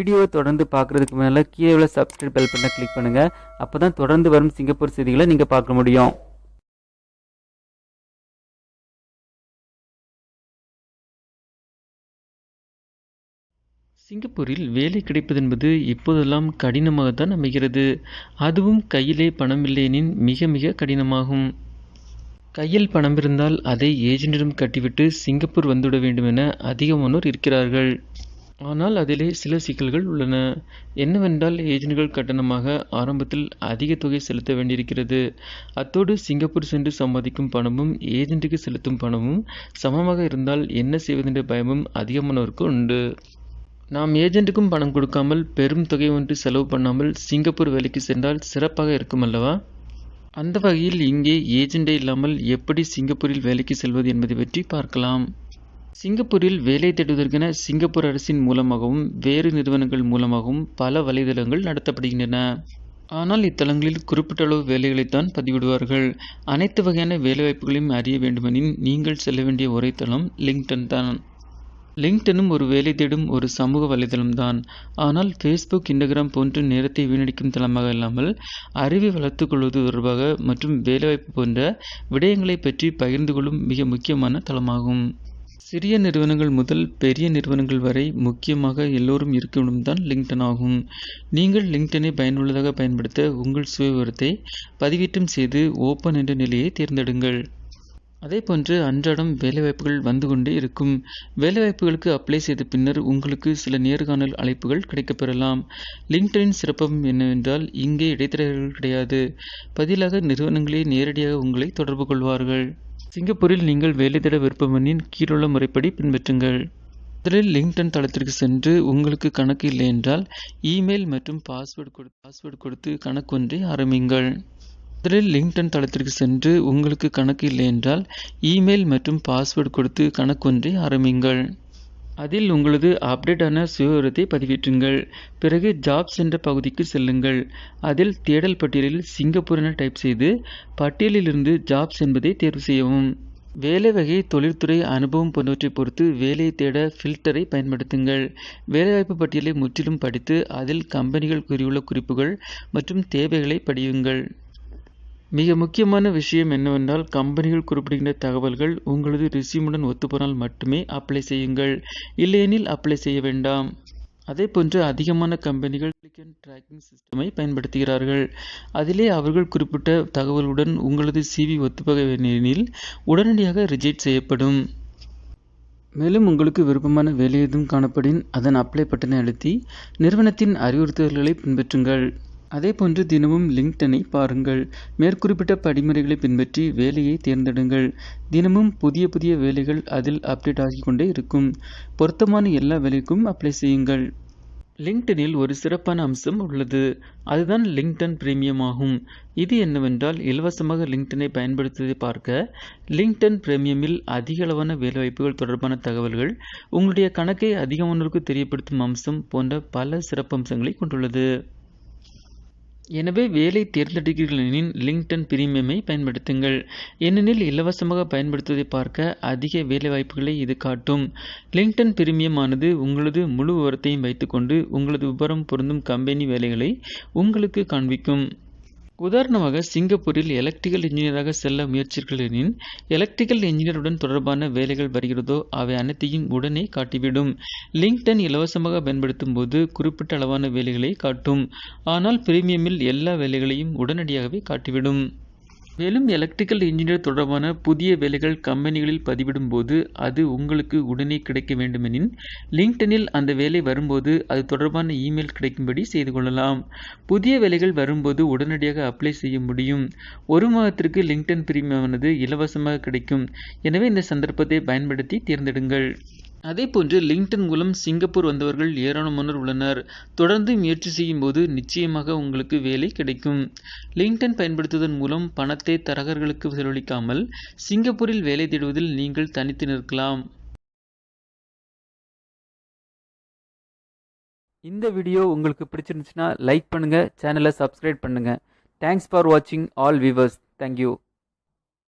வீடியோவை தொடர்ந்து பார்க்குறதுக்கு மேலே கீழே உள்ள சப்ஸ்கிரைப் பெல் பட்டனை கிளிக் பண்ணுங்கள் அப்போ தான் தொடர்ந்து வரும் சிங்கப்பூர் செய்திகளை நீங்கள் பார்க்க முடியும். சிங்கப்பூரில் வேலை கிடைப்பதென்பது இப்போதெல்லாம் கடினமாகத்தான் அமைகிறது. அதுவும் கையிலே பணம் இல்லையெனின் மிக மிக கடினமாகும். கையில் பணம் இருந்தால் அதை ஏஜென்டிடம் கட்டிவிட்டு சிங்கப்பூர் வந்துவிட வேண்டுமென அதிகமானோர் இருக்கிறார்கள். ஆனால் அதிலே சில சிக்கல்கள் உள்ளன. என்னவென்றால் ஏஜென்ட்கள் கட்டணமாக ஆரம்பத்தில் அதிக தொகை செலுத்த வேண்டியிருக்கிறது. அத்தோடு சிங்கப்பூர் சென்று சம்பாதிக்கும் பணமும் ஏஜென்ட்டுக்கு செலுத்தும் பணமும் சமமாக இருந்தால் என்ன செய்வதென்ற பயமும் அதிகமானவருக்கு உண்டு. நாம் ஏஜென்ட்டுக்கும் பணம் கொடுக்காமல் பெரும் தொகை ஒன்று செலவு பண்ணாமல் சிங்கப்பூர் வேலைக்கு சென்றால் சிறப்பாக இருக்கும் அல்லவா? அந்த வகையில் இங்கே ஏஜெண்டே இல்லாமல் எப்படி சிங்கப்பூரில் வேலைக்கு செல்வது என்பதை பற்றி பார்க்கலாம். சிங்கப்பூரில் வேலை தேடுவதற்கென சிங்கப்பூர் அரசின் மூலமாகவும் வேறு நிறுவனங்கள் மூலமாகவும் பல வலைதளங்கள் நடத்தப்படுகின்றன. ஆனால் இத்தலங்களில் குறிப்பிட்ட அளவு வேலைகளைத்தான் பதிவிடுவார்கள். அனைத்து வகையான வேலைவாய்ப்புகளையும் அறிய வேண்டுமெனின் நீங்கள் செல்ல வேண்டிய ஒரே தளம் லிங்க்டன் தான். லிங்க்டனும் ஒரு வேலை தேடும் ஒரு சமூக வலைதளம்தான் ஆனால் ஃபேஸ்புக் இன்ஸ்டாகிராம் போன்ற நேரத்தை வீணடிக்கும் தளமாக இல்லாமல் அறிவை வளர்த்துக்கொள்வது தொடர்பாக மற்றும் வேலைவாய்ப்பு போன்ற விடயங்களை பற்றி பகிர்ந்து கொள்ளும் மிக முக்கியமான தளமாகும். சிறிய நிறுவனங்கள் முதல் பெரிய நிறுவனங்கள் வரை முக்கியமாக எல்லோரும் இருக்கும் தான் லிங்க்டன் ஆகும். நீங்கள் லிங்க்டனை பயனுள்ளதாக பயன்படுத்த உங்கள் சுயவிவரத்தை பதிவேற்றம் செய்து ஓப்பன் என்ற நிலையை தேர்ந்தெடுங்கள். அதே போன்று அன்றாடம் வேலைவாய்ப்புகள் வந்து கொண்டே இருக்கும். வேலைவாய்ப்புகளுக்கு அப்ளை செய்த பின்னர் உங்களுக்கு சில நேர்காணல் அழைப்புகள் கிடைக்கப்பெறலாம். லிங்க்டனின் சிறப்பம் என்னவென்றால் இங்கே இடைத்தரகர்கள் கிடையாது. பதிலாக நிறுவனங்களே நேரடியாக உங்களை தொடர்பு கொள்வார்கள். சிங்கப்பூரில் நீங்கள் வேலை தேட விருப்பமெனின் கீழுள்ள முறைப்படி பின்பற்றுங்கள். முதலில் லிங்க்டன் தளத்திற்கு சென்று உங்களுக்கு கணக்கு இல்லை என்றால் இமெயில் மற்றும் பாஸ்வேர்டு கொடு பாஸ்வேர்டு கொடுத்து கணக்கு ஒன்றை ஆரம்பிங்கள் முதலில் லிங்க்டன் தளத்திற்கு சென்று உங்களுக்கு கணக்கு இல்லை என்றால் இமெயில் மற்றும் பாஸ்வேர்டு கொடுத்து கணக்கு ஒன்றை ஆரம்பிங்கள் அதில் உங்களது அப்டேட்டான சுயவிவரத்தை பதிவேற்றுங்கள். பிறகு ஜாப்ஸ் என்ற பகுதிக்கு செல்லுங்கள். அதில் தேடல் பட்டியலில் சிங்கப்பூர் என டைப் செய்து பட்டியலிலிருந்து ஜாப்ஸ் என்பதை தேர்வு செய்யவும். வேலை வகை தொழில்துறை அனுபவம் போன்றவற்றை பொறுத்து வேலையை தேட ஃபில்டரை பயன்படுத்துங்கள். வேலைவாய்ப்பு பட்டியலை முற்றிலும் படித்து அதில் கம்பெனிகள் கூறியுள்ள குறிப்புகள் மற்றும் தேவைகளை படியுங்கள். மிக முக்கியமான விஷயம் என்னவென்றால் கம்பெனிகள் குறிப்பிடுகின்ற தகவல்கள் உங்களது ரிசியூமுடன் ஒத்துப்போனால் மட்டுமே அப்ளை செய்யுங்கள். இல்லையெனில் அப்ளை செய்ய வேண்டாம். அதே போன்று அதிகமான கம்பெனிகள் ட்ராக்கிங் சிஸ்டமை பயன்படுத்துகிறார்கள். அதிலே அவர்கள் குறிப்பிட்ட தகவலுடன் உங்களது சிவி ஒத்துப்பகனில் உடனடியாக ரிஜெக்ட் செய்யப்படும். மேலும் உங்களுக்கு விருப்பமான வேலை எதுவும் காணப்படின் அதன் அப்ளை பட்டனை அழுத்தி நிறுவனத்தின் அறிவுறுத்தல்களை பின்பற்றுங்கள். அதேபோன்று தினமும் லிங்க்டனை பாருங்கள். மேற்குறிப்பிட்ட படிமுறைகளை பின்பற்றி வேலையை தேர்ந்தெடுங்கள். தினமும் புதிய புதிய வேலைகள் அதில் அப்டேட் ஆகிக் கொண்டே இருக்கும். பொருத்தமான எல்லா வேலைக்கும் அப்ளை செய்யுங்கள். லிங்க்டனில் ஒரு சிறப்பான அம்சம் உள்ளது. அதுதான் லிங்க்டன் பிரீமியம் ஆகும். இது என்னவென்றால் இலவசமாக லிங்க்டனை பயன்படுத்துவதை பார்க்க லிங்க்டன் பிரீமியமில் அதிக அளவான வேலைவாய்ப்புகள் தொடர்பான தகவல்கள் உங்களுடைய கணக்கை அதிகமானோருக்கு தெரியப்படுத்தும் அம்சம் போன்ற பல சிறப்பம்சங்களை கொண்டுள்ளது. எனவே வேலை தேர்ந்தெடுக்கிறீர்கள் லிங்க்டன் பிரீமியமை பயன்படுத்துங்கள். ஏனெனில் இலவசமாக பயன்படுத்துவதை பார்க்க அதிக வேலைவாய்ப்புகளை இது காட்டும். லிங்க்டன் பிரீமியம் ஆனது உங்களது முழு விவரத்தையும் வைத்துக்கொண்டு உங்களது விவரம் பொருந்தும் கம்பெனி வேலைகளை உங்களுக்கு காண்பிக்கும். உதாரணமாக சிங்கப்பூரில் எலக்ட்ரிக்கல் இன்ஜினியராக செல்ல முயற்சிக்கிறீர்கள் எலக்ட்ரிக்கல் இன்ஜினியருடன் தொடர்பான வேலைகள் வருகிறதோ அவை அனைத்தையும் உடனே காட்டிவிடும். லிங்க்டன் இலவசமாக பயன்படுத்தும் போது குறிப்பிட்ட அளவான வேலைகளை காட்டும். ஆனால் பிரீமியமில் எல்லா வேலைகளையும் உடனடியாகவே காட்டிவிடும். மேலும் எலக்ட்ரிக்கல் இன்ஜினியர் தொடர்பான புதிய வேலைகள் கம்பெனிகளில் பதிவிடும் போது அது உங்களுக்கு உடனே கிடைக்க வேண்டுமெனின் லிங்க்டனில் அந்த வேலை வரும்போது அது தொடர்பான இமெயில் கிடைக்கும்படி செய்து கொள்ளலாம். புதிய வேலைகள் வரும்போது உடனடியாக அப்ளை செய்ய முடியும். ஒரு மாதத்திற்கு லிங்க்டன் பிரீமியமானது இலவசமாக கிடைக்கும். எனவே இந்த சந்தர்ப்பத்தை பயன்படுத்தி தேர்ந்தெடுங்கள். அதேபோன்று லிங்க்டன் மூலம் சிங்கப்பூர் வந்தவர்கள் ஏராளமானோர் உள்ளனர். தொடர்ந்து முயற்சி செய்யும் போது நிச்சயமாக உங்களுக்கு வேலை கிடைக்கும். லிங்க்டன் பயன்படுத்துவதன் மூலம் பணத்தை தரகர்களுக்கு செலவழிக்காமல் சிங்கப்பூரில் வேலை தேடுவதில் நீங்கள் தனித்து நிற்கலாம். இந்த வீடியோ உங்களுக்கு பிடிச்சிருந்துச்சுன்னா லைக் பண்ணுங்கள் சேனலை சப்ஸ்கிரைப் பண்ணுங்கள் தேங்க்ஸ் ஃபார் வாட்சிங் ஆல் வியூவர்ஸ் தேங்க்யூ